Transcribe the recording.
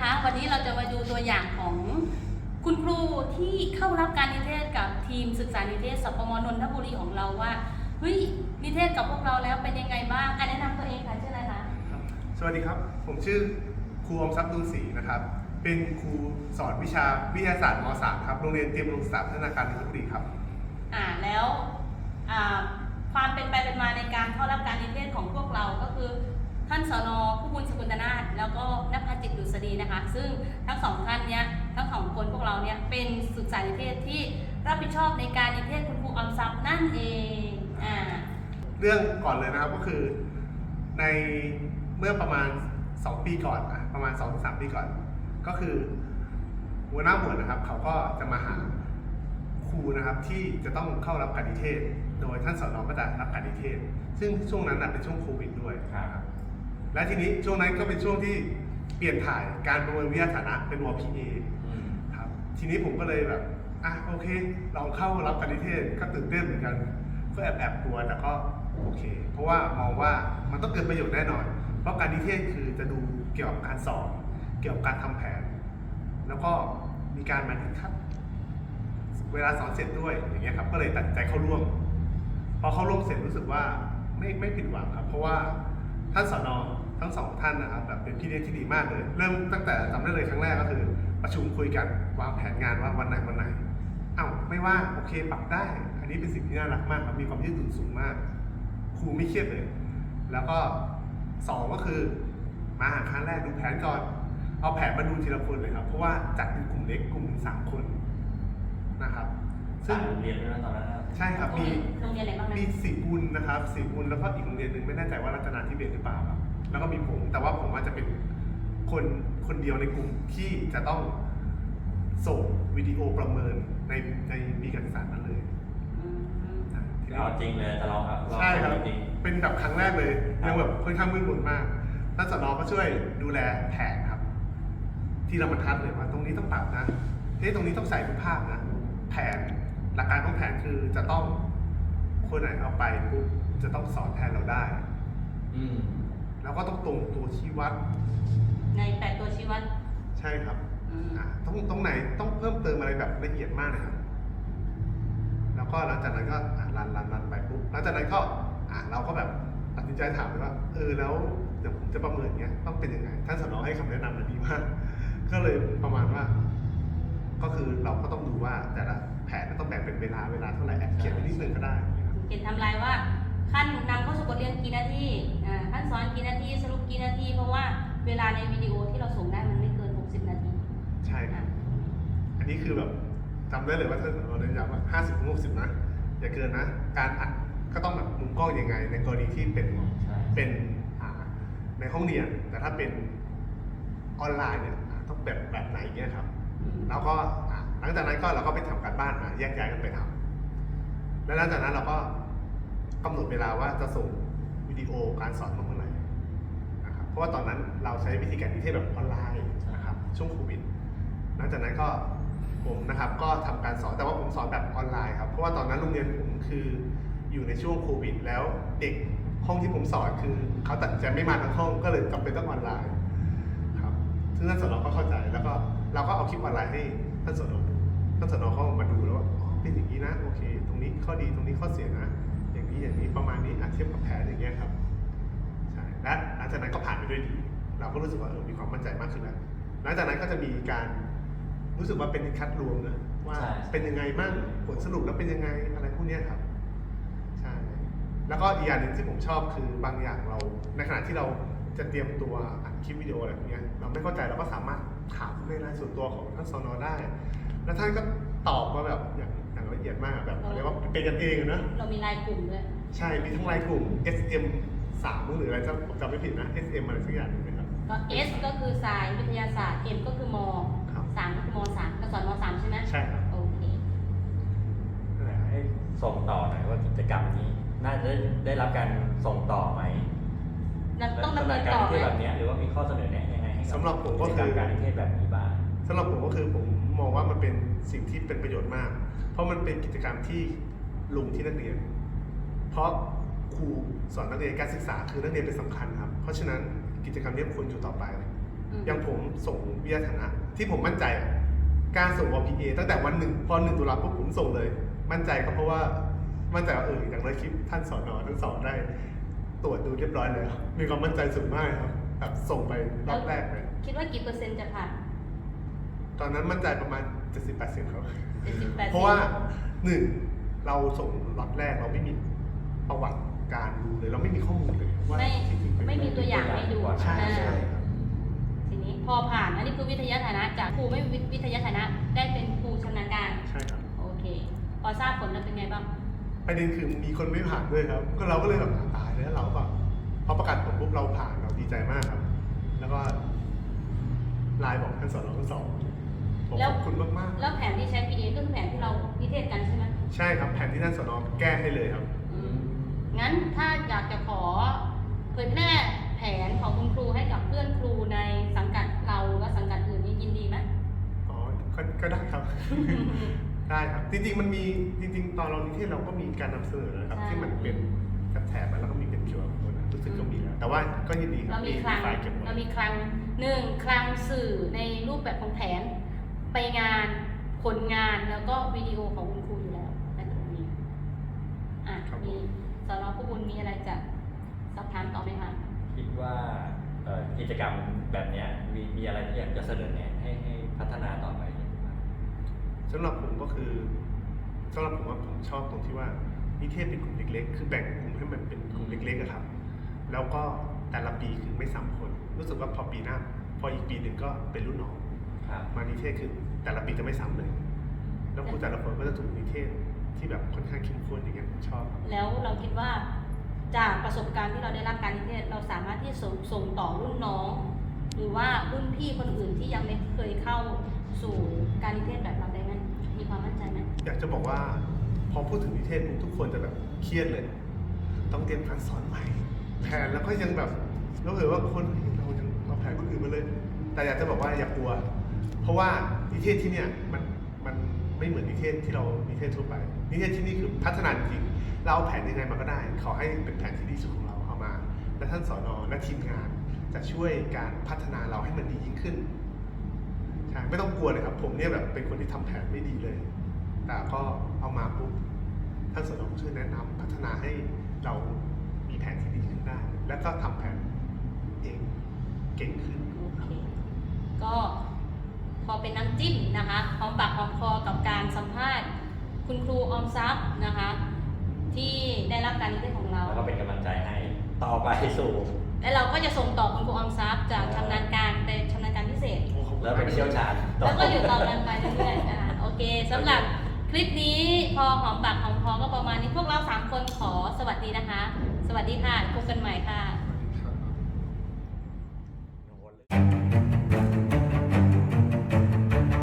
นะคะ วันนี้เราจะมาดูตัวอย่างของคุณครูที่เข้ารับการนิเทศกับทีมศึกษานิเทศสปมนนทบุรีของเราว่าเฮ้ยนิเทศกับพวกเราแล้วเป็นยังไงบ้างอันแนะนำตัวเองค่ะชื่ออะไรคะครับสวัสดีครับ ผมชื่อครูอมทรัพย์ดวงศรีนะครับ เป็นครูสอนวิชาวิทยาศาสตร์ม .3 ครับโรงเรียนเตรียมอุดมศึกษาพัฒนาการนนทบุรีครับอ่าแล้วอ่าความเป็นไปเป็นมาในการเข้ารับการนิเทศของพวกเราก็คือ ท่านสนผู้บุญสกุลตนาถแล้วก็นภัจิตดุษฎีนะคะ ซึ่งทั้งสองท่านเนี้ยทั้งสองคนพวกเราเนี้ยเป็นศึกษานิเทศที่รับผิดชอบในการนิเทศคุณครูออมทรัพย์นั่นเองอ่าเรื่องก่อนเลยนะครับก็คือในเมื่อประมาณ 2 ปีก่อนอะประมาณ2-3ปีก่อน ก็คือหัวหน้าหมวดนะครับเขาก็จะมาหาครูนะครับที่จะต้องเข้ารับการนิเทศ โดยท่านสอนอก็จะรับการนิเทศ ซึ่งช่วงนั้นเป็นช่วงโควิดด้วยครับ และทีนี้ช่วงนั้นก็เป็นช่วงที่เปลี่ยนถ่ายการประเมินวิทยาฐานะเป็นว PA อืมครับทีนี้ผมก็เลยแบบอะโอเคลองเข้ารับการนิเทศก็ตื่นเต้นเหมือนกัน ก็แอบแอบกลัวแต่ก็โอเค เพราะว่ามองว่ามันต้องเกิดประโยชน์แน่นอน เพราะการนิเทศคือจะดูเกี่ยวกับการสอนเกี่ยวกับการทำแผน แล้วก็มีการบันทึกครับเวลาสอนเสร็จด้วยอย่างเงี้ยครับ ก็เลยตัดสินใจเข้าร่วม พอเข้าร่วมเสร็จรู้สึกว่าไม่ไม่ผิดหวังครับ เพราะว่าท่านสอนอ ทั้งสองท่านนะครับแบบเป็นพี่เลี้ยงที่ดีมากเลย เริ่มตั้งแต่จำได้เลยครั้งแรกก็คือ ประชุมคุยกันวางแผนงานว่าวันไหนวันไหนเอ้าไม่ว่าโอเคปรับได้ อันนี้เป็นสิ่งที่น่ารักมากครับมีความยืดหยุ่นสูงมากครูไม่เครียดเลย แล้วก็สองก็คือมาหาครั้งแรกดูแผนก่อน เอาแผนมาดูทีละคนเลยครับ เพราะว่าจัดเป็นกลุ่มเล็กกลุ่มหนึ่งสามคนนะครับ ซึ่ซึ่งงเรียนด้วยนะตอนนั้นนะครับใช่ครับมีโรงเรียนไหนบ้างนะมีสีบุญนะครับสีบุญแล้วก็อีกโรงเรียนหนึ่งไม่แน่ใจว่ารัตนาธิเบศหรือเปล่าครับ แล้วก็มีผม แต่ว่าผมอาจจะเป็นคนคนเดียวในกลุ่มที่จะต้องส่งวิดีโอประเมินในในปีการศึกษานั้นเลยอืมนะทีนี้เอาจริงเลยแต่เราครับเราใช่ครับจริงเป็นแบบครั้งแรกเลยครับยังแบบค่อนข้างมืดมนมากท่านสนก็ช่วยดูแลแผนครับ ที่เราบรรทัดเลยว่าตรงนี้ต้องปรับนะเฮ้ยตรงนี้ต้องใส่รูปภาพนะแผนหลักการของแผนคือจะต้องคนไหนเอาไปปุ๊บจะต้องสอนแทนเราได้ อืม แล้วก็ต้องตรงตัวชี้วัด ในแปดตัวชี้วัดใช่ครับอืมอะต้องตรงไหนต้องเพิ่มเติมอะไรแบบละเอียดมากนะครับ แล้วก็หลังจากนั้นก็อะรันรันรันไปปุ๊บหลังจากนั้นก็อะเราก็แบบตัดสินใจถามเลยว่าเออแล้วเดี๋ยวผมจะประเมินเงี้ยต้องเป็นยังไง ท่านสนอให้คำแนะนำมาดีมาก ก็เลยประมาณว่า ก็คือเราก็ต้องดูว่าแต่ละแผนมันต้องแบ่งเป็นเวลาเวลาเท่าไหร่แอบเขียนไว้นิดนึงก็ได้นะครับเขียนไทำลายว่า ขั้นนำเข้าสู่บทเรียนกี่นาทีอ่าขั้นสอนกี่นาทีสรุปกี่นาที เพราะว่าเวลาในวิดีโอที่เราส่งได้มันไม่เกิน 60 นาทีใช่ครับ อันนี้คือแบบจำได้เลยว่าท่านเราเน้นย้ำว่าห้าสิบถึงหกสิบนะ อย่าเกินนะ การอัดก็ต้องแบบมุมกล้องยังไง ในกรณีที่เป็นใช่เป็นอ่าในห้องเรียน แต่ถ้าเป็นออนไลน์เนี่ยอ่าต้องแบบแบบไหนเงี้ยครับ แล้วก็อะหลังจากนั้นก็เราก็ไปทำการบ้านมาแยกย้ายกันไปทำแล้วหลังจากนั้นเราก็ กำหนดเวลาว่าจะส่งวิดีโอการสอนมาเมื่อไหร่นะครับเพราะว่าตอนนั้นเราใช้วิธีการนิเทศแบบออนไลน์นะครับช่วงโควิดหลังจากนั้นก็ผมนะครับก็ทำการสอนแต่ว่าผมสอนแบบออนไลน์ครับเพราะว่าตอนนั้นโรงเรียนผมคืออยู่ในช่วงโควิด แล้วเด็กห้องที่ผมสอนคือเขาตัดใจไม่มาทั้งห้องก็เลยจำเป็นต้องออนไลน์ครับซึ่งท่านสนก็เข้าใจแล้วก็เราก็เอาคลิปออนไลน์ให้ท่านสนดูท่านสนเขามาดูแล้วว่าเป็นอย่างนี้นะโอเค ตรงนี้ข้อดีตรงนี้ข้อเสียนะ อย่างนี้อย่างนี้ประมาณนี้อาเทียบกับแผนอย่างเงี้ยครับใช่และหลังจากนั้นก็ผ่านไปด้วยดี เราก็รู้สึกว่าเออมีความมั่นใจมากขึ้นแล้วหลังจากนั้นก็จะมีการรู้สึกว่าเป็นคัดรวมนะว่าใช่ เป็นยังไงบ้างผลสรุปแล้วเป็นยังไงอะไรพวกเนี้ยครับใช่แล้วก็อีกอย่างหนึ่งที่ผมชอบคือบางอย่างเรา ในขณะที่เราจะเตรียมตัวอัดคลิปวิดีโออะไรพวกเนี้ยเราไม่เข้าใจเราก็สามารถถามในรายส่วนตัวของท่านสนได้ แล้วท่านก็ตอบมาแบบอย่างอย่าง ละเอียดมากแบบเรียกว่าเป็นกันเองอะนะ เรามีไลน์กลุ่มด้วยใช่ มีทั้งไลน์กลุ่ม SM 3หรืออะไรจะผมจำไม่ผิดนะ SM อะไรสักอย่างหนึงนะครับ ก็ S ก็คือสายวิทยาศาสตร์ M ก็คือมครับ สามก็คือมสามก็สอนมสามใช่ไหมใช่ครับโอเคนั่นแหละให้ส่งต่อหน่อยว่ากิจกรรมนี้ น่าจะได้ได้รับการส่งต่อไหมแล้วต้องดำเนินการต่อนิไหม เทศแบบเนี้ยหรือว่ามีข้อเสนอแนะยังไงให้กัสำหรับผมก็คือจรรการนิเทศแบบนี้บ้าง สำหรับผมก็คือผมมองว่ามันเป็นสิ่งที่เป็นประโยชน์มาก เพราะมันเป็นกิจกรรมที่ลงที่นักเรียน เพราะครูสอนนักเรียนการศึกษาคือนักเรียนเป็นสำคัญครับ เพราะฉะนั้นกิจกรรมนี้ควรอยู่ต่อไปอืมอย่างผมส่งวิทยาฐานะ ที่ผมมั่นใจอะการส่ง OPA ตั้งแต่วันหนึ่งพอหนึ่งตุลาปุ๊บผมส่งเลย มั่นใจก็เพราะว่ามั่นใจว่าเอออย่างน้อยคลิปท่านสอนอทั้งสองได้ ตรวจดูเรียบร้อยแล้วมีความมั่นใจสูงมากครับแบบส่งไปรอบแรกเลยคิดว่ากี่เปอร์เซ็นต์จะผ่าน ตอนนั้นมั่นใจประมาณ 70-80ครับเจ็ดสิบแปดเพราะว่าหนึ่งเราส่งล็อตแรกเราไม่มีประวัติการดูเลย เราไม่มีข้อมูลเลยว่าไม่ที่จริงเป็นไม่มีตัวอย่างให้ดูใช่อ่าใช่ ครับ ทีนี้พอผ่านอันนี้คือวิทยาฐานะ จากครูไม่วิวิทยาฐานะ ได้เป็นครูชำนาญการใช่ครับ โอเค พอทราบผลแล้วเป็นไงบ้าง ประเด็นคือมีคนไม่ผ่านด้วยครับ ก็เราก็เลยแบบตายแล้วเราก็พอประกาศผลปุ๊บเราผ่านเราดีใจมากครับ แล้วก็ไลน์บอกท่านสอนเราทั้งสอง ผมแล้ขวอบคุณมากแล้วแผนที่ใช้ PA ก็คือแผนที่เราพิเทศกันใช่ไหมๆใช่ครับแผนที่ท่านสอนอแก้ให้เลยครับ อืมงั้นถ้าอยากจะขอเผยแพร่แผนของคุณครูให้กับเพื่อนครูในสังกัดเราและสังกัดอื่นนี่ยินดีไหม อ๋อก็ก็ได้ครับ ได้ครับ จริงๆ มันมีจริงๆ ตอนเรานิเทศเราก็มีการนำเสนอนะครับ ใช่ที่มันเป็นแถบๆมาแล้วก็มีเป็นคิวอาร์โค้ดนะรู้สึกก็มีแล้ว แต่ว่าก็ยินดีครัเราบมีคลังไฟล์เก็บไว้เรามีคลังหนึ่งคลังสื่อในรูปแบบของแผน ไปงานผลงานแล้วก็วิดีโอของคุณครูอยู่แล้วในตรงนี้อะมีสารผู้บุญมีอะไรจะสอบถามต่อไหมคะ คิดว่าเอ่อกิจกรรมแบบเนี้ยมีมีอะไรที่อยากจะเสนอแนะให้ให้พัฒนาต่อไปอีกไหมครับสำหรับผมก็คือสำหรับผมว่าผมชอบตรงที่ว่านิเทศเป็นกลุ่มเล็กๆ คือแบ่งกลุ่มให้มันเป็นกลุ่มเล็กๆอะครับ แล้วก็แต่ละปีคือไม่ซ้ำคน รู้สึกว่าพอปีหน้า พออีกปีหนึ่งก็เป็นรุ่นน้องครับ มานิเทศคือแต่ละปีจะไม่ซ้ำเลย แล้วครูแต่ละคนก็จะถูกนิเทศที่แบบค่อนข้างเข้มข้นอย่างเงี้ยผมชอบครับ แล้วเราคิดว่าจากประสบการณ์ที่เราได้รับการนิเทศเราสามารถที่ส่งส่งต่อรุ่นน้อง หรือว่ารุ่นพี่คนอื่นที่ยังไม่เคยเข้าสู่การนิเทศแบบเราได้ไหมมีความมั่นใจไหมอยากจะบอกว่าพอพูดถึงนิเทศปุ๊บทุกคนจะแบบเครียดเลย ต้องเตรียมการสอนใหม่แผนแล้วก็ยังแบบเราเห็นว่าคนเฮ้ยเรายังเราแผนคนอื่นมาเลย แต่อยากจะบอกว่าอย่ากลัว เพราะว่านิเทศที่เนี่ยมันมันไม่เหมือนนิเทศที่เรานิเทศทั่วไป นิเทศที่นี่คือพัฒนาจริงเราเอาแผนยังไงมาก็ได้ ขอให้เป็นแผนที่ดีสุดของเราเอามา และท่านสอนอและทีมงานจะช่วยการพัฒนาเราให้มันดียิ่งขึ้นใช่ไม่ต้องกลัวเลยครับ ผมเนี่ยแบบเป็นคนที่ทำแผนไม่ดีเลย แต่ก็เอามาปุ๊บท่านสนองช่วยแนะนำพัฒนาให้เรามีแผนที่ดีขึ้นได้ แล้วก็ทำแผนเองเก่งขึ้นโอเคก็ อเป็นน้ำจิ้มนะคะหอมปากหอมคอกับการสัมภาษณ์ คุณครูออมทรัพย์นะคะ ที่ได้รับการนิเทศของเรา แล้วก็เป็นกำลังใจให้ต่อไปสู่และเราก็จะส่งต่อคุณครูออมทรัพย์จากชำนาญการไปชำนาญการพิเศษ แล้วเป็นเชี่ยวชาญต่แล้วก็อยู่ต่อกันไปเรื่อยๆนะคะโอเคสำหรับคลิปนี้พอหอมปากหอมคอก็ประมาณนี้พวกเราสามคนขอสวัสดีนะคะ สวัสดีค่ะพบกันใหม่ค่ะ